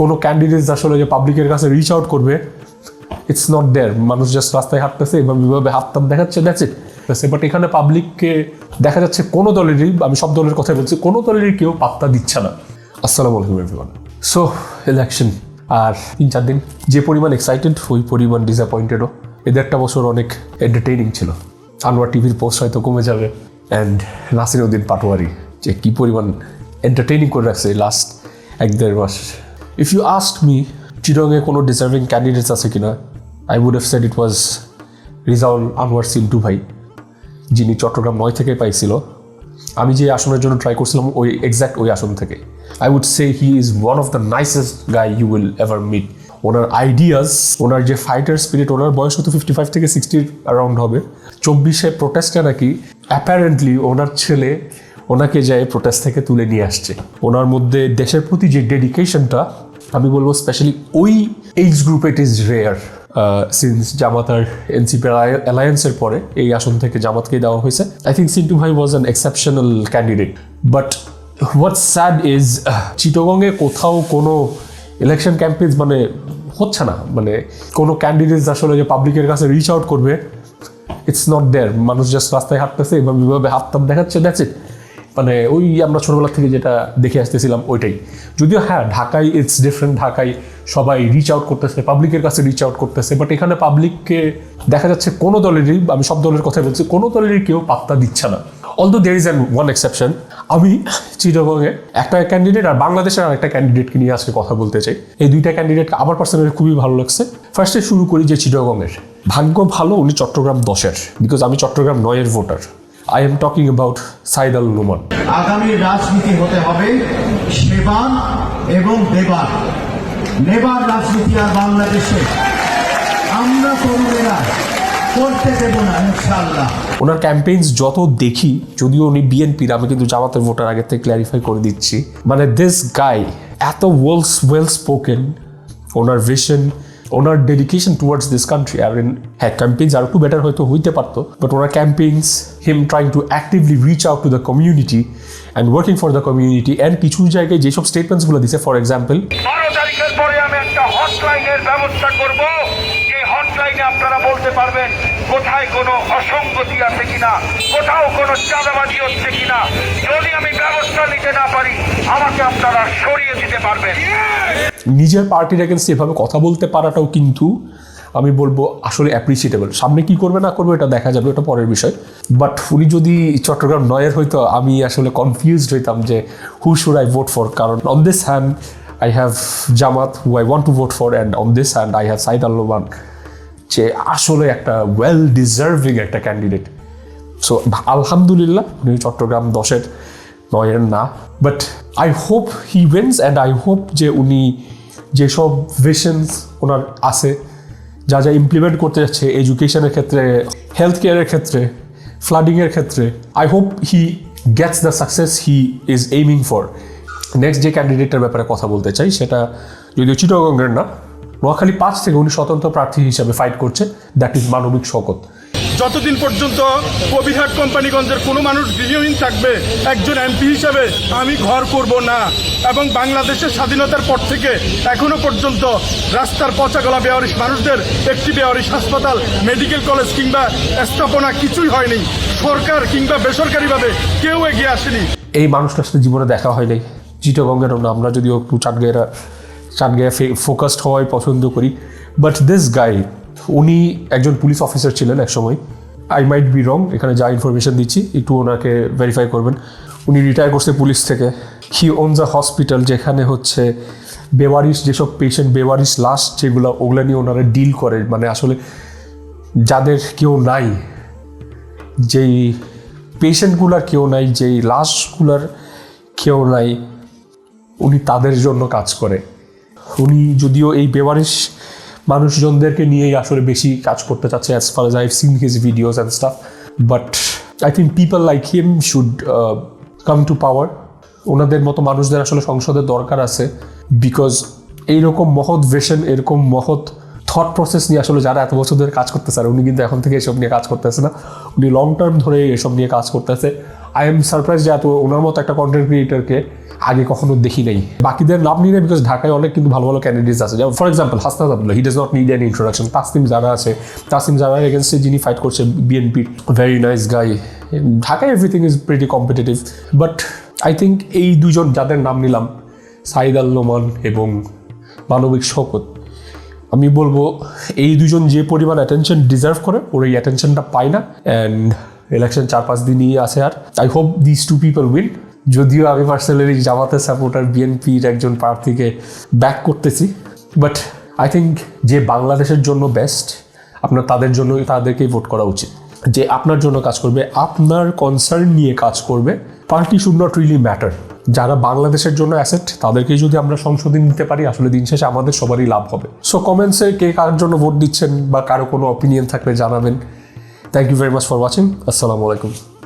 কোনো ক্যান্ডিডেটস আসলে যে পাবলিকের কাছে রিচ আউট করবে ইটস নট দেয়ার মানুষ জাস্ট রাস্তায় হাঁটতেছে এবং এভাবে হাত টাত দেখাচ্ছে ইট বাট এখানে পাবলিককে দেখা যাচ্ছে কোনো দলেরই, আমি সব দলের কথা বলছি, কোনো দলেরই কেউ পাত্তা দিচ্ছে না। আসসালামু আলাইকুম এভরিওয়ান সো ইলেকশন আর তিন চার দিন, যে পরিমাণ এক্সাইটেড ওই পরিমাণ ডিসঅ্যাপয়েন্টেডও এদের একটা বছর অনেক এন্টারটেইনিং ছিল। আনোয়ার টিভির পোস্ট হয়তো কমে যাবে। অ্যান্ড নাসির উদ্দিন পাটোয়ারি, যে কী পরিমাণ এন্টারটেইনিং করে রাখছে লাস্ট এক দেড় মাস। ইফ ইউ আস্ট মি চিরঙে কোনো ডিজার্ভিং ক্যান্ডিডেটস আছে কিনা I would have said it was Rezaul Anwar Sintu ভাই। যিনি চট্টগ্রাম নয় থেকে পাইছিল। আমি যে আসনের জন্য ট্রাই করছিলাম, ওই এক্স্যাক্ট ওই আসন থেকে। I would say he is one of the nicest guy you will ever meet owner ideas ওনার যে ফাইটার স্পিরিট ওনার বয়স হতো ফিফটি ফাইভ থেকে সিক্সটির অ্যারাউন্ড হবে। চব্বিশে প্রোটেস্টে নাকি অ্যাপারেন্টলি ওনার ছেলে ওনাকে যায় প্রোটেস্ট থেকে তুলে নিয়ে আসছে। ওনার মধ্যে দেশের প্রতি যে ডেডিকেশনটা আমি বলব স্পেশালি ওই age group it is rare since Jamaat R NCP অ্যালায়েন্সের পরে এই আসন থেকে জামাতকে দেওয়া হয়েছে। আই থিঙ্ক সিন্টু ভাই was an exceptional candidate but what sad is চিটগংয়ে কোথাও কোনো ইলেকশন ক্যাম্পেইন মানে হচ্ছে না। মানে কোনো ক্যান্ডিডেটস আসলে যে পাবলিকের কাছে রিচ আউট করবে ইটস নট দেয়ার মানুষ জাস্ট রাস্তায় হাঁটতেছে, এভাবে হাত টাত দেখাচ্ছে ইট মানে ওই আমরা ছোটবেলা থেকে যেটা দেখে আসতেছিলাম ওইটাই। যদিও হ্যাঁ ঢাকায় ইটস ডিফারেন্ট ঢাকায় সবাই রিচ আউট করতেছে পাবলিকের কাছে রিচ আউট করতেছে বাট এখানে পাবলিককে দেখা যাচ্ছে কোনো দলেরই, আমি সব দলের কথা বলছি, কোনো দলেরই কেউ পাত্তা দিচ্ছে না। Although there is an one exception আমি চিটাগংয়ে একটা ক্যান্ডিডেট আর বাংলাদেশের আর একটা ক্যান্ডিডেটকে নিয়ে আজকে কথা বলতে চাই। এই দুইটা ক্যান্ডিডেটকে আমার পার্সোনালি খুবই ভালো লাগছে। ফার্স্টে শুরু করি যে চিটাগংয়ের। ভাগ্য ভালো, উনি চট্টগ্রাম দশের বিকজ আমি চট্টগ্রাম নয়ের voter I am talking about Sayeed Al Noman আগামী রাজনীতি হতে হবে সেবান এবং দেবার। নেবার রাজনীতি আর বাংলাদেশে আমরা তরুণেরা করতে দেব না ওনার ক্যাম্পেইনস যত দেখি যদিও উনি বিএনপির আমি কিন্তু জামাতের ভোটার আগে থেকে ক্ল্যারিফাই করে দিচ্ছি। মানে দিস গাই এত ওয়েলস ওয়েল স্পোকেন ওনার ভিশন ওনার ডেডিকেশন টুয়ার্ডস দিস কান্ট্রি আর হ্যাঁ ক্যাম্পেইনস আর একটু বেটার হয়তো হইতে পারতো but owner campaigns him trying to actively reach out to the community and working for the community and কিছু জায়গায় যেসব স্টেটমেন্টসগুলো দিছে ফর এক্সাম্পল বারো তারিখের পরে আমি একটা হটলাইনের ব্যবস্থা করব যে হটলাইনে আপনারা বলতে পারবেন কোথায় কোনো অসঙ্গতি আছে কিনা কোথাও কোনো চাঁদাবাজি হচ্ছে কিনা। যদি আমি ব্যবস্থা নিতে না পারি আমাকে আপনারা সরিয়ে দিতে পারবেন। নিজের পার্টির এগেনস্ট এভাবে কথা বলতে পারাটাও কিন্তু আমি বলব আসলে অ্যাপ্রিসিয়েটেবল সামনে কি করবে, না করবে, এটা দেখা যাবে, এটা পরের বিষয়। বাট উনি যদি চট্টগ্রাম নয়ের হয়তো আমি আসলে কনফিউজড হইতাম যে who should I vote for কারণ on this hand I have Jamaat who I want to vote for and on this hand I have Sayeed Al Noman যে আসলে একটা ওয়েল ডিজার্ভিং একটা ক্যান্ডিডেট সো আলহামদুলিল্লাহ, উনি চট্টগ্রাম দশের নয়ের না। But I hope he wins and I hope যে উনি যেসব ভিশনস ওনার আছে, যা যা ইমপ্লিমেন্ট করতে যাচ্ছে এডুকেশনের ক্ষেত্রে হেলথ কেয়ারের ক্ষেত্রে ফ্লাডিংয়ের ক্ষেত্রে I hope he gets the success he is aiming for next যে ক্যান্ডিডেটের ব্যাপারে কথা বলতে চাই, সেটা যদিও চিটগঙ্গের না, নোয়াখালী পাঁচ থেকে উনি স্বতন্ত্র প্রার্থী হিসাবে ফাইট করছে দ্যাট ইজ মানবিক শকত যতদিন পর্যন্ত কবিরহাট কোম্পানিগঞ্জের কোনো মানুষ গৃহহীন থাকবে, একজন এমপি হিসাবে আমি ঘর করব না। এবং বাংলাদেশের স্বাধীনতার পর থেকে এখনও পর্যন্ত রাস্তার পচা গলা বেয়ারিশ মানুষদের একটি বেয়ারিশ হাসপাতাল, মেডিকেল কলেজ কিংবা স্থাপনা কিছুই হয়নি। সরকার কিংবা বেসরকারিভাবে কেউ এগিয়ে আসেনি। এই মানুষটার সাথে জীবনে দেখা হয় নাই। চিটগঙ্গের আমরা যদিও একটু চাটগাঁয়েরা চাটগাঁয়ে ফোকাসড হওয়াই পছন্দ করি। বাট দিস গাই উনি একজন পুলিশ অফিসার ছিলেন এক সময় আই মাইট বি রং এখানে যা ইনফরমেশন দিচ্ছি, একটু ওনাকে ভেরিফাই করবেন। উনি রিটায়ার করছে পুলিশ থেকে। হি ওনস আ হসপিটাল যেখানে হচ্ছে বেওয়ারিশ, যেসব পেশেন্ট বেওয়ারিশ লাশ যেগুলো ওগুলো নিয়ে ওনারা ডিল করে মানে আসলে যাদের কেউ নাই, যেই পেশেন্টগুলার কেউ নাই, যেই লাশগুলার কেউ নাই, উনি তাদের জন্য কাজ করে। উনি যদিও এই বেওয়ারিশ মানুষজনদেরকে নিয়েই আসলে বেশি কাজ করতে চাচ্ছে as far as I seen his videos and stuff but I think people like him should come to power ওনাদের মতো মানুষদের আসলে সংসদের দরকার আছে বিকজ এইরকম মহৎ ভেশন এরকম মহৎ থট প্রসেস নিয়ে আসলে যারা এত বছর ধরে কাজ করতেছে আর উনি কিন্তু এখন থেকে এসব নিয়ে কাজ করতেছে না, উনি লং টার্ম ধরে এসব নিয়ে কাজ করতেছে। আই এম সারপ্রাইজ যে এত ওনার মতো একটা কন্টেন্ট ক্রিয়েটারকে আগে কখনো দেখি নাই। বাকিদের নাম নিয়ে বিকজ ঢাকায় অনেক কিন্তু ভালো ভালো ক্যান্ডিডেটস আছে। যেমন for example Hasnat Abdullah he does not need an introduction Tasim যারা আছে। তাসিম যারার এগেনস্টে যিনি ফাইট করছে বিএনপির ভেরি নাইস গাই ঢাকায় everything is pretty competitive but I think এই দুজন যাদের নাম নিলাম, সাইদ আল নোমান এবং মানবিক শকত আমি বলব, এই দুজন যে পরিমাণ অ্যাটেনশন ডিজার্ভ করে, ওর এই অ্যাটেনশনটা পায় না। অ্যান্ড ইলেকশন চার পাঁচ দিনই আছে আর। I hope this two people win যদিও আমি পার্সোনালি জামাতের সাপোর্টার বিএনপির একজন প্রার্থীকে ব্যাক করতেছি। বাট আই থিঙ্ক যে বাংলাদেশের জন্য বেস্ট আপনার তাদের জন্য, তাদেরকেই ভোট করা উচিত। যে আপনার জন্য কাজ করবে, আপনার কনসার্ন নিয়ে কাজ করবে party should not really matter যারা বাংলাদেশের জন্য অ্যাসেট তাদেরকেই যদি আমরা সংশোধন নিতে পারি, আসলে দিন শেষে আমাদের সবারই লাভ হবে। সো কমেন্টসে কে কার জন্য ভোট দিচ্ছেন বা কারও কোনো অপিনিয়ন থাকলে জানাবেন। Thank you very much for watching আসসালামু আলাইকুম